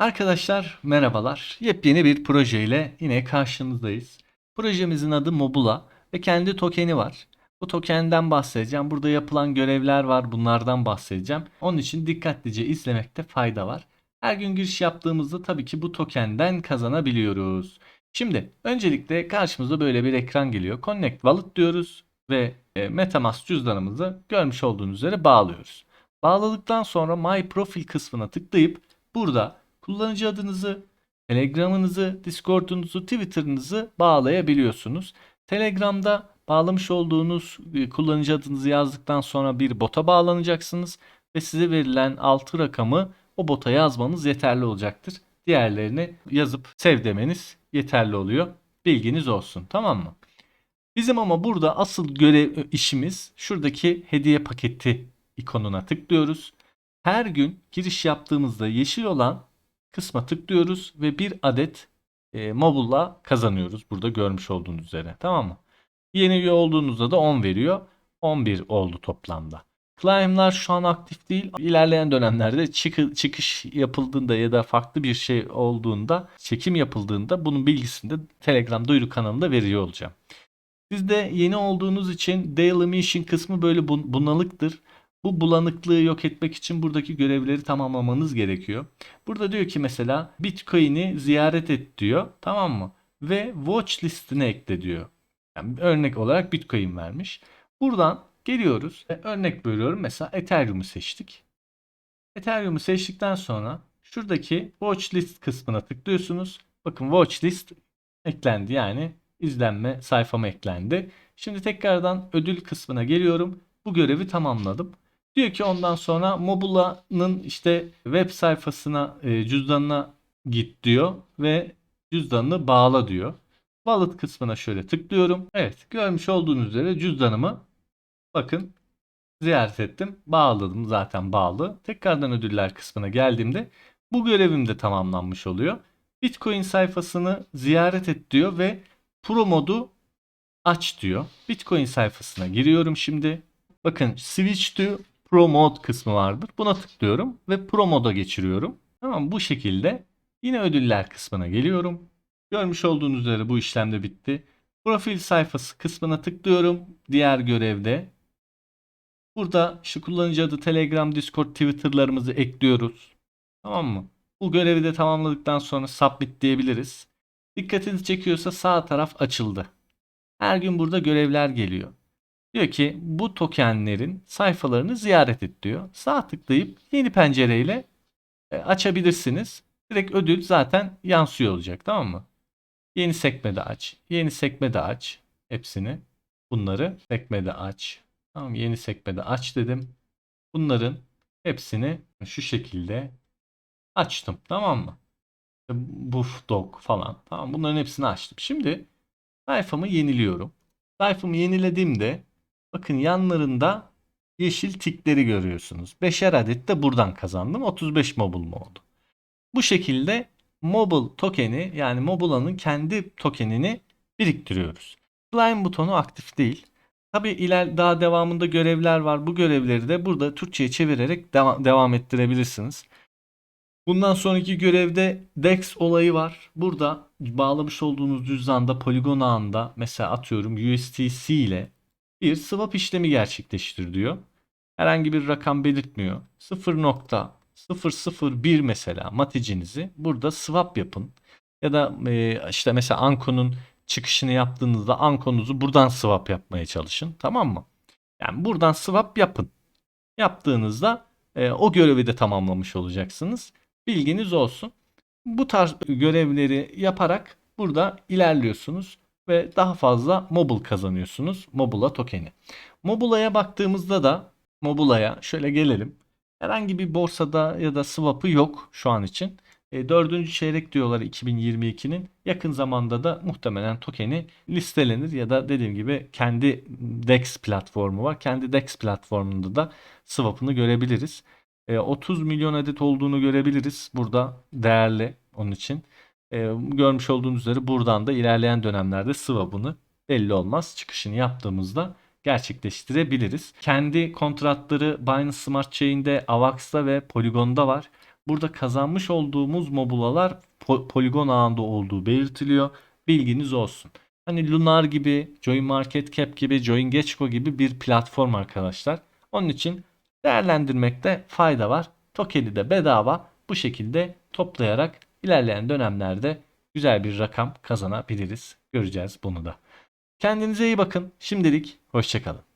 Arkadaşlar merhabalar. Yepyeni bir projeyle yine karşınızdayız. Projemizin adı Mobula ve kendi tokeni var. Bu tokenden bahsedeceğim. Burada yapılan görevler var. Bunlardan bahsedeceğim. Onun için dikkatlice izlemekte fayda var. Her gün giriş yaptığımızda tabii ki bu tokenden kazanabiliyoruz. Şimdi öncelikle karşımıza böyle bir ekran geliyor. Connect Wallet diyoruz ve e, MetaMask cüzdanımızı görmüş olduğunuz üzere bağlıyoruz. Bağladıktan sonra My Profile kısmına tıklayıp burada kullanıcı adınızı, Telegram'ınızı, Discord'unuzu, Twitter'ınızı bağlayabiliyorsunuz. Telegram'da bağlamış olduğunuz e, kullanıcı adınızı yazdıktan sonra bir bota bağlanacaksınız ve size verilen 6 rakamı o bota yazmanız yeterli olacaktır. Diğerlerini yazıp sev demeniz yeterli oluyor. Bilginiz olsun tamam mı? Bizim ama burada asıl görev işimiz şuradaki hediye paketi ikonuna tıklıyoruz. Her gün giriş yaptığımızda yeşil olan kısma tıklıyoruz ve bir adet e, Mobulla kazanıyoruz. Burada görmüş olduğunuz üzere. Tamam mı? Yeni üye olduğunuzda da 10 veriyor. 11 oldu toplamda. Climb'lar şu an aktif değil. İlerleyen dönemlerde çıkı- çıkış yapıldığında ya da farklı bir şey olduğunda, çekim yapıldığında bunun bilgisini de Telegram duyuru kanalında veriyor olacağım. Siz de yeni olduğunuz için Daily Mission kısmı böyle bun- bunalıktır. Bu bulanıklığı yok etmek için buradaki görevleri tamamlamanız gerekiyor. Burada diyor ki mesela Bitcoin'i ziyaret et diyor. Tamam mı? Ve watch listine ekle diyor. Yani örnek olarak Bitcoin vermiş. Buradan geliyoruz. Örnek veriyorum mesela Ethereum'u seçtik. Ethereum'u seçtikten sonra şuradaki watch list kısmına tıklıyorsunuz. Bakın watch list eklendi yani izlenme sayfama eklendi. Şimdi tekrardan ödül kısmına geliyorum. Bu görevi tamamladım. Diyor ki ondan sonra Mobula'nın işte web sayfasına, e, cüzdanına git diyor ve cüzdanını bağla diyor. Wallet kısmına şöyle tıklıyorum. Evet, görmüş olduğunuz üzere cüzdanımı bakın ziyaret ettim. Bağladım zaten bağlı. Tekrardan ödüller kısmına geldiğimde bu görevim de tamamlanmış oluyor. Bitcoin sayfasını ziyaret et diyor ve Pro modu aç diyor. Bitcoin sayfasına giriyorum şimdi. Bakın switch to Pro Mode kısmı vardır. Buna tıklıyorum ve Pro moda geçiriyorum. Tamam bu şekilde yine ödüller kısmına geliyorum. Görmüş olduğunuz üzere bu işlem de bitti. Profil sayfası kısmına tıklıyorum. Diğer görevde. Burada şu kullanıcı adı Telegram, Discord, Twitter'larımızı ekliyoruz. Tamam mı? Bu görevi de tamamladıktan sonra submit diyebiliriz. Dikkatinizi çekiyorsa sağ taraf açıldı. Her gün burada görevler geliyor. Diyor ki bu tokenlerin sayfalarını ziyaret et diyor. Sağ tıklayıp yeni pencereyle e, açabilirsiniz. Direkt ödül zaten yansıyor olacak tamam mı? Yeni sekmede aç. Yeni sekmede aç. Hepsini. Bunları sekmede aç. Tamam yeni sekmede aç dedim. Bunların hepsini şu şekilde açtım. Tamam mı? Buff dog falan. Tamam bunların hepsini açtım. Şimdi sayfamı yeniliyorum. Sayfamı yenilediğimde bakın yanlarında yeşil tikleri görüyorsunuz. Beşer adet de buradan kazandım. 35 mobile mu oldu? Bu şekilde mobile tokeni yani Mobula'nın kendi tokenini biriktiriyoruz. Climb butonu aktif değil. Tabi iler daha devamında görevler var. Bu görevleri de burada Türkçe'ye çevirerek devam, devam ettirebilirsiniz. Bundan sonraki görevde DEX olayı var. Burada bağlamış olduğunuz cüzdanda Polygon ağında mesela atıyorum USDC ile bir swap işlemi gerçekleştir diyor. Herhangi bir rakam belirtmiyor. 0.001 mesela maticinizi burada swap yapın. Ya da e, işte mesela Anko'nun çıkışını yaptığınızda Anko'nuzu buradan swap yapmaya çalışın. Tamam mı? Yani buradan swap yapın. Yaptığınızda e, o görevi de tamamlamış olacaksınız. Bilginiz olsun. Bu tarz görevleri yaparak burada ilerliyorsunuz ve daha fazla mobile kazanıyorsunuz. Mobula tokeni. Mobula'ya baktığımızda da Mobula'ya şöyle gelelim. Herhangi bir borsada ya da swap'ı yok şu an için. E, dördüncü çeyrek diyorlar 2022'nin. Yakın zamanda da muhtemelen tokeni listelenir ya da dediğim gibi kendi DEX platformu var. Kendi DEX platformunda da swap'ını görebiliriz. E, 30 milyon adet olduğunu görebiliriz. Burada değerli onun için. E, görmüş olduğunuz üzere buradan da ilerleyen dönemlerde swap'ını belli olmaz çıkışını yaptığımızda gerçekleştirebiliriz. Kendi kontratları Binance Smart Chain'de, Avax'ta ve Polygon'da var. burada kazanmış olduğumuz mobulalar po- poligon ağında olduğu belirtiliyor. Bilginiz olsun. Hani Lunar gibi, Join Market Cap gibi, Join Getco gibi bir platform arkadaşlar. Onun için değerlendirmekte fayda var. Tokeni de bedava bu şekilde toplayarak ilerleyen dönemlerde güzel bir rakam kazanabiliriz. Göreceğiz bunu da. Kendinize iyi bakın. Şimdilik hoşçakalın.